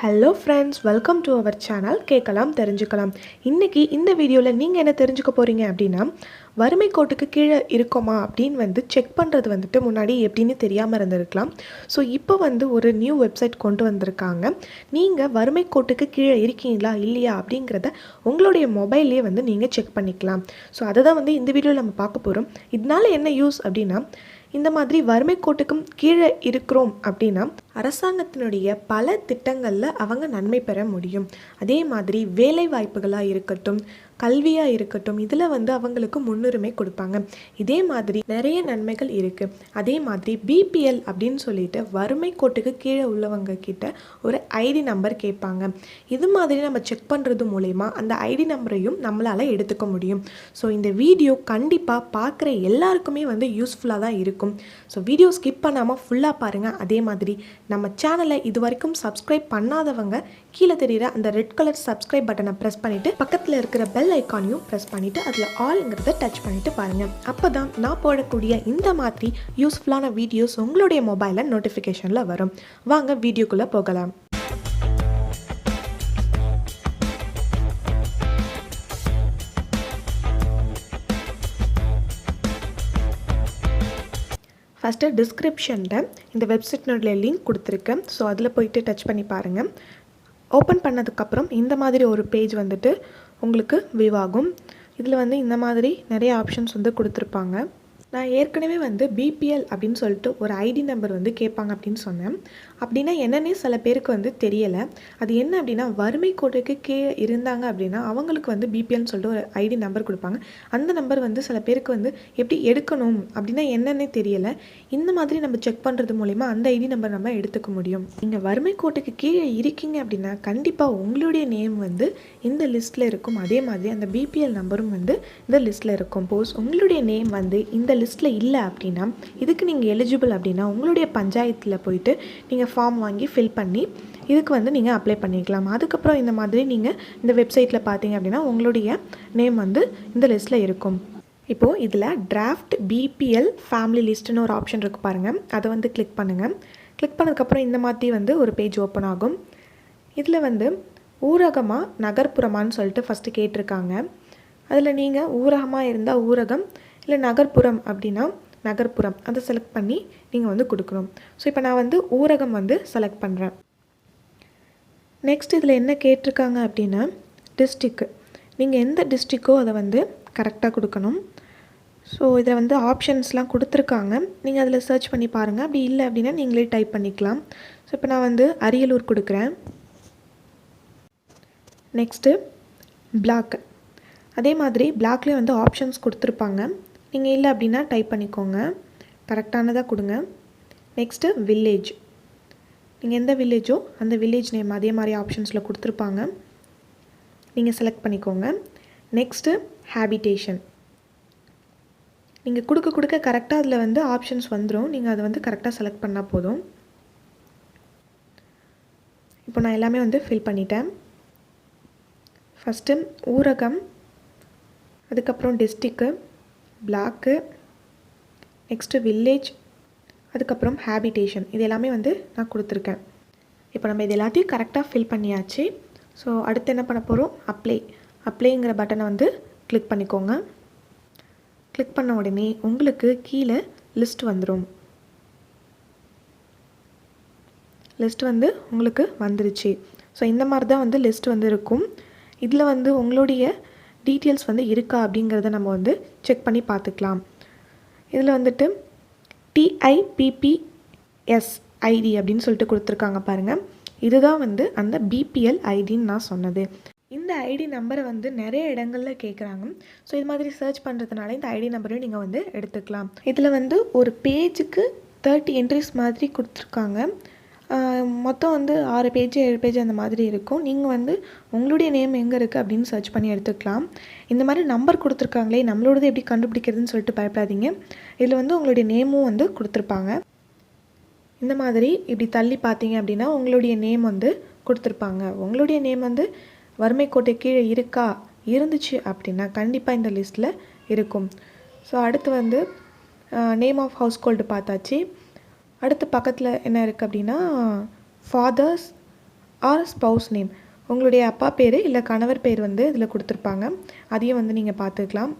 Hello friends welcome to our channel கேட்கலாம் தெரிஞ்சுக்கலாம். இன்றைக்கி இந்த வீடியோவில் நீங்கள் என்ன தெரிஞ்சுக்க போகிறீங்க அப்படின்னா வறுமை கோட்டுக்கு கீழே இருக்கோமா அப்படின்னு வந்து செக் பண்ணுறது வந்துட்டு முன்னாடி எப்படின்னு தெரியாமல் இருந்திருக்கலாம். ஸோ இப்போ வந்து ஒரு நியூ வெப்சைட் கொண்டு வந்திருக்காங்க. நீங்கள் வறுமை கோட்டுக்கு கீழே இருக்கீங்களா இல்லையா அப்படிங்கிறத உங்களுடைய மொபைல்லே வந்து நீங்கள் செக் பண்ணிக்கலாம். ஸோ அதை தான் வந்து இந்த வீடியோவில் நம்ம பார்க்க போகிறோம் இதனால என்ன யூஸ் அப்படின்னா இந்த மாதிரி வறுமை கோட்டுக்கும் கீழே இருக்கிறோம் அப்படின்னா அரசாங்கத்தினுடைய பல திட்டங்களில் அவங்க நன்மை பெற முடியும். அதே மாதிரி வேலை வாய்ப்புகளாக இருக்கட்டும் கல்வியாக இருக்கட்டும் இதில் வந்து அவங்களுக்கு முன்னுரிமை கொடுப்பாங்க. இதே மாதிரி நிறைய நன்மைகள் இருக்குது அதே மாதிரி பிபிஎல் அப்படின்னு சொல்லிட்டு வறுமை கோட்டுக்கு கீழே உள்ளவங்க கிட்ட ஒரு ஐடி நம்பர் கேட்பாங்க. இது மாதிரி நம்ம செக் பண்ணுறது மூலயமா அந்த ஐடி நம்பரையும் நம்மளால் எடுத்துக்க முடியும். ஸோ இந்த வீடியோ கண்டிப்பாக பார்க்குற எல்லாருக்குமே வந்து யூஸ்ஃபுல்லாக தான் இருக்கும். ஸோ வீடியோ ஸ்கிப் பண்ணாமல் ஃபுல்லாக பாருங்கள் அதே மாதிரி நம்ம சேனலை இது வரைக்கும் சப்ஸ்கிரைப் பண்ணாதவங்க கீழே தெரிகிற அந்த ரெட் கலர் சப்ஸ்கிரைப் பட்டனை ப்ரெஸ் பண்ணிவிட்டு பக்கத்தில் இருக்கிற பெல் ஐக்கானையும் ப்ரெஸ் பண்ணிவிட்டு அதில் ஆல்ங்கிறத டச் பண்ணிவிட்டு பாருங்கள் அப்போ தான் நான் போடக்கூடிய இந்த மாதிரி யூஸ்ஃபுல்லான வீடியோஸ் உங்களுடைய மொபைலில் நோட்டிஃபிகேஷனில் வரும். வாங்க வீடியோக்குள்ளே போகலாம். ஃபஸ்ட்டு டிஸ்கிரிப்ஷனில் இந்த வெப்சைட்னுடைய லிங்க் கொடுத்துருக்கேன் ஸோ அதில் போயிட்டு டச் பண்ணி பாருங்கள் ஓப்பன் பண்ணதுக்கப்புறம் இந்த மாதிரி ஒரு பேஜ் வந்துட்டு உங்களுக்கு விவாகும் இதில் வந்து இந்த மாதிரி நிறைய ஆப்ஷன்ஸ் வந்து கொடுத்துருப்பாங்க. நான் ஏற்கனவே வந்து பிபிஎல் அப்படின்னு சொல்லிட்டு ஒரு ஐடி நம்பர் வந்து கேட்பாங்க அப்படின்னு சொன்னேன். அப்படின்னா என்னன்னே சில பேருக்கு வந்து தெரியலை. அது என்ன அப்படின்னா வறுமை கோட்டைக்கு கீழே இருந்தாங்க அப்படின்னா அவங்களுக்கு வந்து பிபிஎல்னு சொல்லிட்டு ஒரு ஐடி நம்பர் கொடுப்பாங்க. அந்த நம்பர் வந்து சில பேருக்கு வந்து எப்படி எடுக்கணும் அப்படின்னா என்னன்னே தெரியலை. இந்த மாதிரி நம்ம செக் பண்ணுறது மூலிமா அந்த ஐடி நம்பர் நம்ம எடுத்துக்க முடியும். நீங்கள் வறுமை கோட்டைக்கு கீழே இருக்கீங்க அப்படின்னா கண்டிப்பாக உங்களுடைய நேம் வந்து இந்த லிஸ்ட்டில் இருக்கும். அதே மாதிரி அந்த பிபிஎல் நம்பரும் வந்து இந்த லிஸ்ட்டில் இருக்கும். போஸ் உங்களுடைய நேம் வந்து இந்த லிஸ்ட்டில் இல்லை அப்படின்னா இதுக்கு நீங்கள் எலிஜிபிள் அப்படின்னா உங்களுடைய பஞ்சாயத்தில் போயிட்டு நீங்கள் ஃபார்ம் வாங்கி ஃபில் பண்ணி இதுக்கு வந்து நீங்கள் அப்ளை பண்ணிக்கலாம். அதுக்கப்புறம் இந்த மாதிரி நீங்கள் இந்த வெப்சைட்டில் பார்த்தீங்க அப்படின்னா உங்களுடைய நேம் வந்து இந்த லிஸ்ட்டில் இருக்கும். இப்போது இதில் டிராஃப்ட் பிபிஎல் ஃபேமிலி லிஸ்ட்டுன்னு ஒரு ஆப்ஷன் இருக்குது பாருங்கள் அதை வந்து கிளிக் பண்ணுங்கள் கிளிக் பண்ணதுக்கப்புறம் இந்த மாதிரி வந்து ஒரு பேஜ் ஓப்பன் ஆகும். இதில் வந்து ஊரகமாக நகர்ப்புறமான்னு சொல்லிட்டு ஃபஸ்ட்டு கேட்டிருக்காங்க. அதில் நீங்கள் ஊரகமாக இருந்தால் ஊரகம் இல்லை நகர்ப்புறம் அப்படின்னா நகர்ப்புறம் அதை செலக்ட் பண்ணி நீங்கள் வந்து கொடுக்கணும். ஸோ இப்போ நான் வந்து ஊரகம் வந்து செலக்ட் பண்ணுறேன் நெக்ஸ்ட் இதில் என்ன கேட்டிருக்காங்க அப்படின்னா டிஸ்ட்ரிக்கு நீங்கள் எந்த டிஸ்ட்ரிக்கோ அதை வந்து கரெக்டாக கொடுக்கணும். ஸோ இதில் வந்து ஆப்ஷன்ஸ்லாம் கொடுத்துருக்காங்க. நீங்கள் அதில் சர்ச் பண்ணி பாருங்கள் அப்படி இல்லை அப்படின்னா நீங்களே டைப் பண்ணிக்கலாம். ஸோ இப்போ நான் வந்து அரியலூர் கொடுக்குறேன். நெக்ஸ்ட்டு பிளாக் அதே மாதிரி பிளாக்லேயே வந்து ஆப்ஷன்ஸ் கொடுத்துருப்பாங்க. நீங்கள் இல்லை அப்படின்னா டைப் பண்ணிக்கோங்க. கரெக்டானதாக கொடுங்க. நெக்ஸ்ட்டு வில்லேஜ் நீங்கள் எந்த வில்லேஜோ அந்த வில்லேஜ் நேம் அதே மாதிரி ஆப்ஷன்ஸில் கொடுத்துருப்பாங்க. நீங்கள் செலக்ட் பண்ணிக்கோங்க. நெக்ஸ்ட்டு ஹேபிட்டேஷன் நீங்கள் கொடுக்க கொடுக்க கரெக்டாக அதில் வந்து ஆப்ஷன்ஸ் வந்துடும் நீங்கள் அதை வந்து கரெக்டாக செலக்ட் பண்ணால் போதும். இப்போ நான் எல்லாமே வந்து ஃபில் பண்ணிட்டேன். ஃபஸ்ட்டு ஊரகம். அதுக்கப்புறம் டிஸ்ட்ரிக்கு பிளாக்கு நெக்ஸ்ட்டு வில்லேஜ் அதுக்கப்புறம் ஹேபிடேஷன். இது எல்லாமே வந்து நான் கொடுத்துருக்கேன். இப்போ நம்ம இது எல்லாத்தையும் கரெக்டாக ஃபில் பண்ணியாச்சு. ஸோ அடுத்து என்ன பண்ண போகிறோம் அப்ளை அப்ளைங்கிற பட்டனை வந்து கிளிக் பண்ணிக்கோங்க. கிளிக் பண்ண உடனே உங்களுக்கு கீழே லிஸ்ட் வந்துடும் லிஸ்ட் வந்து உங்களுக்கு வந்துருச்சு. ஸோ இந்த மாதிரி தான் வந்து லிஸ்ட் வந்து இருக்கும். இதில் வந்து உங்களுடைய டீட்டெயில்ஸ் வந்து இருக்கா அப்படிங்கிறத நம்ம வந்து செக் பண்ணி பார்த்துக்கலாம். இதில் வந்துட்டு டிஐபிபிஎஸ் ஐடி அப்படின்னு சொல்லிட்டு கொடுத்துருக்காங்க பாருங்கள் இதுதான் வந்து அந்த பிபிஎல் ஐடின்னு நான் சொன்னது. இந்த ஐடி நம்பரை வந்து நிறைய இடங்களில் கேட்குறாங்க ஸோ இது மாதிரி சர்ச் பண்ணுறதுனால இந்த ஐடி நம்பரையும் நீங்கள் வந்து எடுத்துக்கலாம். இதில் வந்து ஒரு பேஜுக்கு தேர்ட்டி என்ட்ரிஸ் மாதிரி கொடுத்துருக்காங்க. மொத்தம் வந்து ஆறு பேஜ் ஏழு பேஜ் அந்த மாதிரி இருக்கும். நீங்கள் வந்து உங்களுடைய நேம் எங்கே இருக்குது அப்படின்னு சர்ச் பண்ணி எடுத்துக்கலாம். இந்த மாதிரி நம்பர் கொடுத்துருக்காங்களே நம்மளோடது எப்படி கண்டுபிடிக்கிறதுன்னு சொல்லிட்டு பயப்படாதீங்க. இதில் வந்து உங்களுடைய நேமும் வந்து கொடுத்துருப்பாங்க. இந்த மாதிரி இப்படி தள்ளி பார்த்தீங்க அப்படின்னா உங்களுடைய நேம் வந்து கொடுத்துருப்பாங்க. உங்களுடைய நேம் வந்து வறுமை கோட்டை கீழே இருக்கா? இருந்துச்சு அப்படின்னா கண்டிப்பாக இந்த லிஸ்ட்டில் இருக்கும். ஸோ அடுத்து வந்து நேம் ஆஃப் ஹவுஸ் ஹோல்டு பார்த்தாச்சு. அடுத்து பக்கத்தில் என்ன இருக்குது அப்படின்னா ஃபாதர்ஸ் ஆர் ஸ்பவுஸ் நேம் உங்களுடைய அப்பா பேர் இல்லை கணவர் பேர் வந்து இதில் கொடுத்துருப்பாங்க. அதையும் வந்து நீங்கள் பார்த்துக்கலாம்.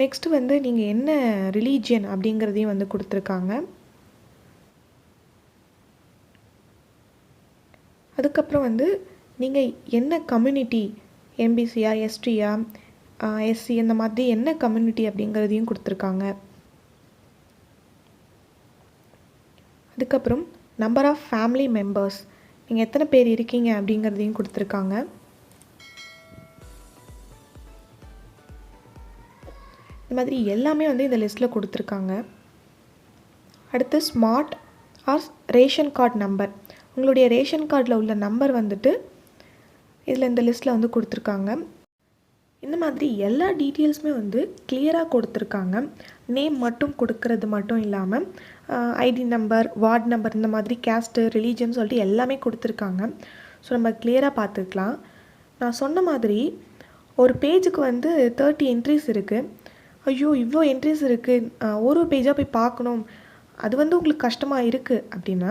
நெக்ஸ்ட்டு வந்து நீங்கள் என்ன ரிலீஜியன் அப்படிங்கிறதையும் வந்து கொடுத்துருக்காங்க. அதுக்கப்புறம் வந்து நீங்கள் என்ன கம்யூனிட்டி எம்பிசியா எஸ்டியா எஸ்சி இந்த மாதிரி என்ன கம்யூனிட்டி அப்படிங்கிறதையும் கொடுத்துருக்காங்க. அதுக்கப்புறம் நம்பர் ஆஃப் ஃபேமிலி மெம்பர்ஸ் நீங்கள் எத்தனை பேர் இருக்கீங்க அப்படிங்கிறதையும் கொடுத்துருக்காங்க. இந்த மாதிரி எல்லாமே வந்து இந்த லிஸ்ட்டில் கொடுத்துருக்காங்க. அடுத்து smart or ration card number உங்களுடைய ரேஷன் கார்டில் உள்ள நம்பர் வந்துட்டு இதில் இந்த லிஸ்ட்டில் வந்து கொடுத்துருக்காங்க. இந்த மாதிரி எல்லா டீட்டெயில்ஸுமே வந்து கிளியராக கொடுத்துருக்காங்க. நேம் மட்டும் கொடுக்கறது மட்டும் இல்லாமல் ஐடி நம்பர் வார்டு நம்பர் இந்த மாதிரி கேஸ்ட்டு ரிலீஜன் சொல்லிட்டு எல்லாமே கொடுத்துருக்காங்க. ஸோ நம்ம கிளியராக பார்த்துக்கலாம். நான் சொன்ன மாதிரி ஒரு பேஜுக்கு வந்து தேர்ட்டி என்ட்ரிஸ் இருக்குது ஐயோ இவ்வளோ என்ட்ரிஸ் இருக்குது ஒரு பேஜாக போய் பார்க்கணும். அது வந்து உங்களுக்கு கஷ்டமாக இருக்குது அப்படின்னா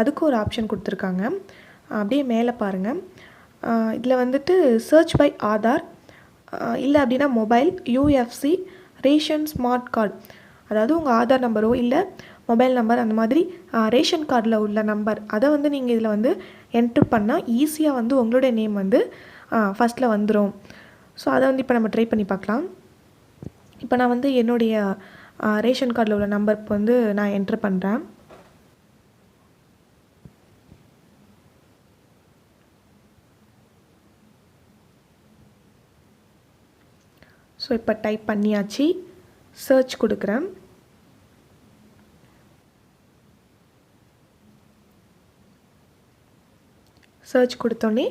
அதுக்கு ஒரு ஆப்ஷன் கொடுத்துருக்காங்க. அப்படியே மேலே பாருங்கள் இதில் வந்துட்டு சர்ச் பை ஆதார் இல்லை அப்படின்னா mobile UFC ration smart card. அதாவது உங்கள் ஆதார் நம்பரோ இல்லை மொபைல் நம்பர் அந்த மாதிரி ரேஷன் கார்டில் உள்ள நம்பர். அதை வந்து நீங்கள் இதில் வந்து என்ட்ரு பண்ணால் ஈஸியாக வந்து உங்களுடைய நேம் வந்து ஃபஸ்ட்டில் வந்துடும் ஸோ அதை வந்து இப்போ நம்ம ட்ரை பண்ணி பார்க்கலாம் இப்போ நான் வந்து என்னுடைய ரேஷன் கார்டில் உள்ள நம்பர் இப்போ வந்து நான் என்ட்ரு பண்ணுறேன் ஸோ இப்போ டைப் பண்ணியாச்சு. சர்ச் கொடுக்குறேன். சர்ச் கொடுத்தோன்னே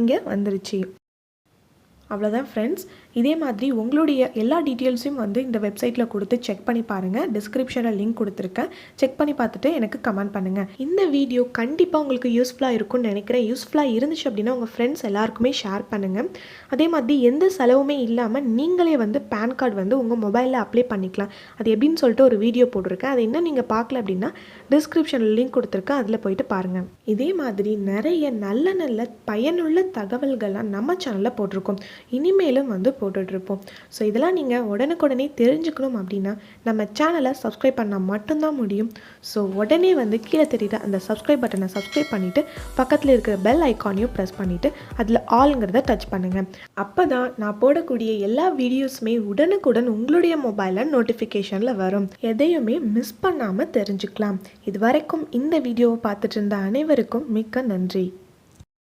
இங்கே வந்துருச்சு. அவ்வளோதான் ஃப்ரெண்ட்ஸ் இதே மாதிரி உங்களுடைய எல்லா டீட்டெயில்ஸையும் வந்து இந்த வெப்சைட்டில் கொடுத்து செக் பண்ணி பாருங்கள் டிஸ்கிரிப்ஷனில் லிங்க் கொடுத்துருக்கேன். செக் பண்ணி பார்த்துட்டு எனக்கு கமெண்ட் பண்ணுங்கள் இந்த வீடியோ கண்டிப்பாக உங்களுக்கு யூஸ்ஃபுல்லாக இருக்கும்னு நினைக்கிறேன். யூஸ்ஃபுல்லாக இருந்துச்சு அப்படின்னா உங்கள் ஃப்ரெண்ட்ஸ் எல்லாருக்குமே ஷேர் பண்ணுங்கள் அதே மாதிரி எந்த செலவுமே இல்லாமல் நீங்களே வந்து பேன் கார்டு வந்து உங்கள் மொபைலில் அப்ளை பண்ணிக்கலாம். அது எப்படின்னு சொல்லிட்டு ஒரு வீடியோ போட்டிருக்கேன். அது என்ன நீங்கள் பார்க்கல அப்படின்னா டிஸ்கிரிப்ஷனில் லிங்க் கொடுத்துருக்கேன். அதில் போயிட்டு பாருங்கள் இதே மாதிரி நிறைய நல்ல நல்ல பயனுள்ள தகவல்கள்லாம் நம்ம சேனலில் போட்டிருக்கோம். இனிமேலும் வந்து போட்டுட்ருப்போம். ஸோ இதெல்லாம் நீங்கள் உடனுக்குடனே தெரிஞ்சுக்கணும் அப்படின்னா நம்ம சேனலை சப்ஸ்கிரைப் பண்ணால் மட்டும்தான் முடியும். ஸோ உடனே வந்து கீழே தெரியுற அந்த சப்ஸ்கிரைப் பட்டனை சப்ஸ்கிரைப் பண்ணிவிட்டு பக்கத்தில் இருக்கிற பெல் ஐக்கானையும் ப்ரெஸ் பண்ணிவிட்டு அதில் ஆளுங்கிறத டச் பண்ணுங்கள் அப்போ தான் நான் போடக்கூடிய எல்லா வீடியோஸுமே உடனுக்குடன் உங்களுடைய மொபைலில் நோட்டிஃபிகேஷனில் வரும். எதையுமே மிஸ் பண்ணாமல் தெரிஞ்சுக்கலாம். இது வரைக்கும் இந்த வீடியோவை பார்த்துட்டு இருந்த அனைவருக்கும் மிக்க நன்றி.